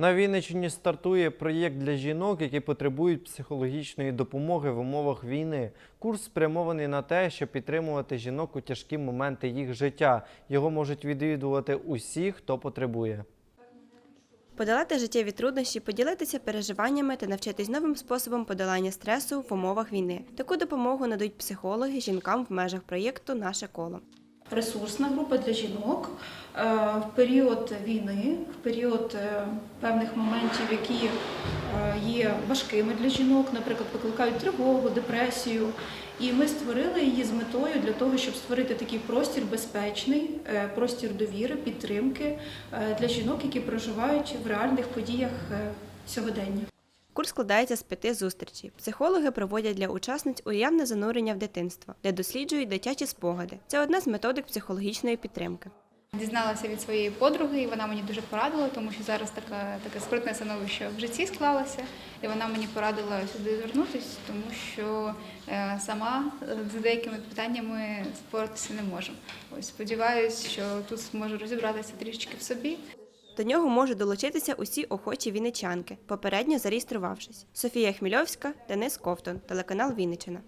На Вінниччині стартує проєкт для жінок, які потребують психологічної допомоги в умовах війни. Курс спрямований на те, щоб підтримувати жінок у тяжкі моменти їх життя. Його можуть відвідувати усі, хто потребує. Подолати життєві труднощі, поділитися переживаннями та навчитись новим способом подолання стресу в умовах війни. Таку допомогу надають психологи жінкам в межах проєкту Наше коло. Ресурсна група для жінок е, в період війни, в період е, певних моментів, які е, є важкими для жінок, наприклад, викликають тривогу, депресію. І ми створили її з метою для того, щоб створити такий простір безпечний, простір довіри, підтримки для жінок, які проживають в реальних подіях сьогодення. Курс складається з п'яти зустрічей. Психологи проводять для учасниць уявне занурення в дитинство, де досліджують дитячі спогади. Це одна з методик психологічної підтримки. Дізналася від своєї подруги, і вона мені дуже порадила, тому що зараз така, таке скрутне становище в житті склалося, і вона мені порадила сюди звернутися, тому що е, сама е, з деякими питаннями споратися не можу. Ось сподіваюся, що тут зможу розібратися трішечки в собі. До нього можуть долучитися усі охочі вінничанки, попередньо зареєструвавшись. Софія Хмільовська, Денис Ковтун, телеканал Вінниччина.